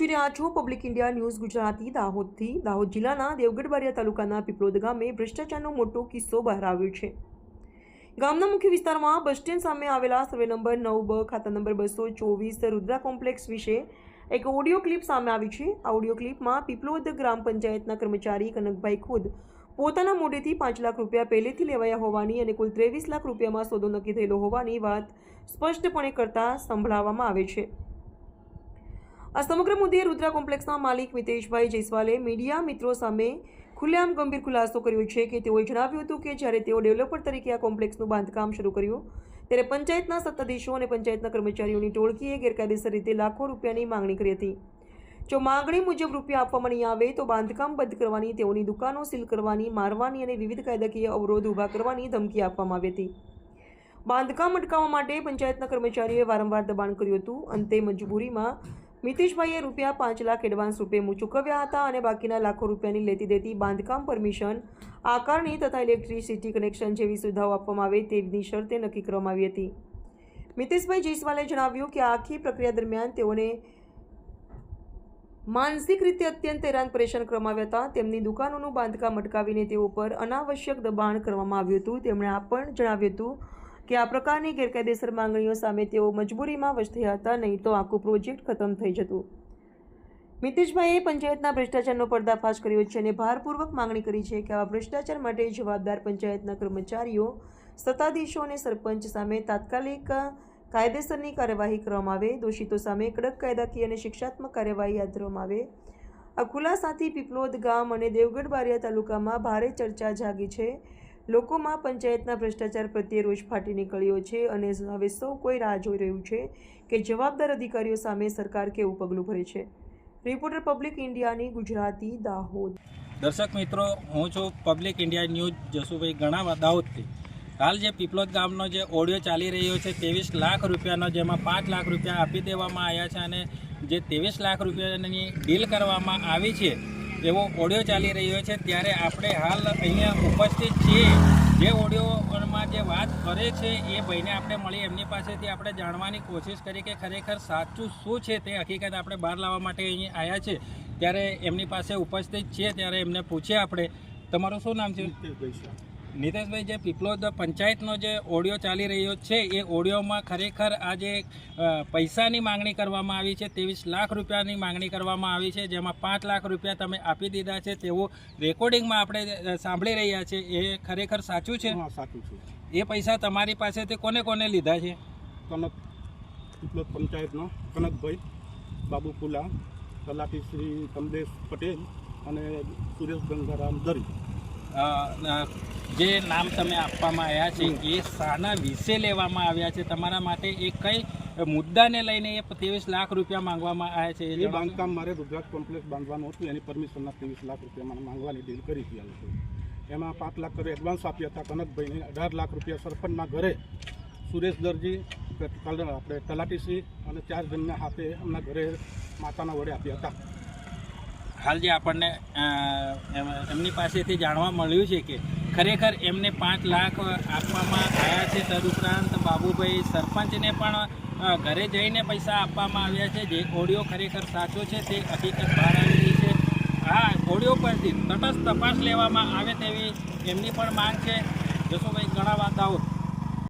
જોઈ રહ્યા છો પબ્લિક ઇન્ડિયા ન્યૂઝ ગુજરાતી દાહોદથી. દાહોદ જિલ્લાના દેવગઢ બારિયા તાલુકાના પીપલોદ ગામે ભ્રષ્ટાચારનો મોટો કિસ્સો બહાર આવ્યો છે. ગામના મુખ્ય વિસ્તારમાં બસ સ્ટેન્ડ સામે આવેલા સર્વે નંબર નવ બ, ખાતા નંબર બસો ચોવીસ, રુદ્રા કોમ્પ્લેક્સ વિશે એક ઓડિયો ક્લિપ સામે આવી છે. આ ઓડિયો ક્લિપમાં પીપલોદ ગ્રામ પંચાયતના કર્મચારી કનકભાઈ ખુદ પોતાના મોઢેથી પાંચ લાખ રૂપિયા પહેલેથી લેવાયા હોવાની અને કુલ ત્રેવીસ લાખ રૂપિયામાં સોદો નક્કી થયેલો હોવાની વાત સ્પષ્ટપણે કરતા સંભળાવવામાં આવે છે. આ સમગ્ર મુદ્દે રુદ્રા કોમ્પ્લેક્સના માલિક મિતેશભાઈ જયસ્વાલે મીડિયા મિત્રો સામે ખુલ્લેઆમ ગંભીર ખુલાસો કર્યો છે કે તેઓએ જણાવ્યું હતું કે જ્યારે તેઓ ડેવલપર તરીકે આ કોમ્પ્લેક્સનું બાંધકામ શરૂ કર્યું, ત્યારે પંચાયતના સત્તાધીશો અને પંચાયતના કર્મચારીઓની ટોળકીએ ગેરકાયદેસર રીતે લાખો રૂપિયાની માંગણી કરી હતી. જો માંગણી મુજબ રૂપિયા આપવામાં નહીં આવે તો બાંધકામ બંધ કરવાની, તેઓની દુકાનો સીલ કરવાની, મારવાની અને વિવિધ કાયદાકીય અવરોધ ઊભા કરવાની ધમકી આપવામાં આવી હતી. બાંધકામ અટકાવવા માટે પંચાયતના કર્મચારીઓએ વારંવાર દબાણ કર્યું હતું. અંતે મજબૂરીમાં મિતેશભાઈએ રૂપિયા પાંચ લાખ એડવાન્સ રૂપે ચૂકવ્યા હતા અને બાકીના લાખો રૂપિયાની લેતી દેતી બાંધકામ પરમિશન, આકારણી તથા ઇલેક્ટ્રિસિટી કનેક્શન જેવી સુવિધાઓ આપવામાં આવે તેવી શરતે નક્કી કરવામાં આવી હતી. મિતેશભાઈ જયસ્વાલે જણાવ્યું કે આખી પ્રક્રિયા દરમિયાન તેઓને માનસિક રીતે અત્યંત હેરાન પરેશાન કરવામાં આવ્યા હતા. તેમની દુકાનોનું બાંધકામ અટકાવીને તેઓ પર અનાવશ્યક દબાણ કરવામાં આવ્યું હતું. તેમણે આ પણ જણાવ્યું હતું કે આ પ્રકારની ગેરકાયદેસર માંગણીઓ સામે તેઓ મજબૂરીમાં વસતા હતા નહીં તો આખું પ્રોજેક્ટ ખતમ થઈ જતું. મિતેશભાઈએ પંચાયતના ભ્રષ્ટાચારનો પર્દાફાશ કર્યો છે અને ભારપૂર્વક માંગણી કરી છે કે આવા ભ્રષ્ટાચાર માટે જવાબદાર પંચાયતના કર્મચારીઓ, સત્તાધીશો અને સરપંચ સામે તાત્કાલિક કાયદેસરની કાર્યવાહી કરવામાં આવે, દોષિતો સામે કડક કાયદાકીય અને શિક્ષાત્મક કાર્યવાહી હાથ ધરવામાં આવે. આ ખુલાસાથી પીપલોદ ગામ અને દેવગઢ બારિયા તાલુકામાં ભારે ચર્ચા જાગી છે. લોકોમાં પંચાયતના ભ્રષ્ટાચાર પ્રત્યે રોષ ફાટી નીકળ્યો છે અને હવે સૌ કોઈ રાહ જોઈ રહ્યું છે કે જવાબદાર અધિકારીઓ સામે સરકાર કેવું પગલું ભરે છે. રિપોર્ટર પબ્લિક ઇન્ડિયાની ગુજરાતી દાહોદ. દર્શક મિત્રો, હું છું public India news Jasubhai Ganava દાહોદથી. હાલ જે પીપલોદ ગામનો જે ઓડિયો ચાલી રહ્યો છે, ત્રેવીસ લાખ રૂપિયાનો જેમાં પાંચ લાખ રૂપિયા આપી દેવામાં આવ્યા છે અને જે ત્રેવીસ લાખ રૂપિયાની ડીલ કરવામાં આવી છે એવો ઓડિયો ચાલી રહ્યો છે, ત્યારે આપણે હાલ અહીંયા ઉપસ્થિત છીએ. જે ઓડિયોમાં જે વાત કરે છે, એ ભાઈને આપણે મળી એમની પાસેથી આપણે જાણવાની કોશિશ કરી કે ખરેખર સાચું શું છે તે હકીકત આપણે બહાર લાવવા માટે અહીં આવ્યા છે. ત્યારે એમની પાસે ઉપસ્થિત છીએ, ત્યારે એમને પૂછીએ આપણે. તમારું શું નામ છે? નીતેશભાઈ જે પીપલોદ પંચાયતનો જે ઓડિયો ચાલી રહ્યો છે એ ઓડિયોમાં ખરેખર આજે પૈસાની માંગણી કરવામાં આવી છે ત્રેવીસ લાખ રૂપિયાની માંગણી કરવામાં આવી છે જેમાં પાંચ લાખ રૂપિયા તમે આપી દીધા છે તેવું રેકોર્ડિંગમાં આપણે સાંભળી રહ્યા છે એ ખરેખર સાચું છે? હા સાચું છે. એ પૈસા તમારી પાસેથી કોને કોને લીધા છે? કનક પીપલોદ પંચાયતનો કનકભાઈ બાબુ પુલા તલાટી શ્રી કમલેશ પટેલ અને સુરેશ ગંગારામ દરી. અ, અ, જે નામ તમે આપવામાં આવ્યા છે એ શાના વિશે લેવામાં આવ્યા છે. તમારા માટે એ કઈ મુદ્દાને લઈને એ ત્રેવીસ લાખ રૂપિયા માંગવામાં આવ્યા છે? એ બાંધકામ મારે રુદ્રાક્ષ કોમ્પ્લેક્સ બાંધવાનું હતું એની પરમિશનના ત્રેવીસ લાખ રૂપિયા મને માંગવાની ડીલ કરી હતી આ એમાં પાંચ લાખ કરે એડવાન્સ આપ્યા હતા કનકભાઈને અઢાર લાખ રૂપિયા સરપંચના ઘરે સુરેશ દરજી આપણે તલાટીશ્રી અને ચાર જણના હાથે એમના ઘરે માતાના વડે આપ્યા હતા. હાલ જે આપણને એમ- એમની પાસેથી જાણવા મળ્યું છે કે ખરેખર એમને પાંચ લાખ આપવામાં આવ્યા છે. તદુપરાંત બાબુભાઈ સરપંચને પણ ઘરે જઈને પૈસા આપવામાં આવ્યા છે. જે ઓડિયો ખરેખર સાચો છે તે હકીકત બહાર આવી છે. આ ઓડિયો પરથી તટસ્થ તપાસ લેવામાં આવે તેવી એમની પણ માંગ છે. જસુભાઈ, ઘણા દાહોદ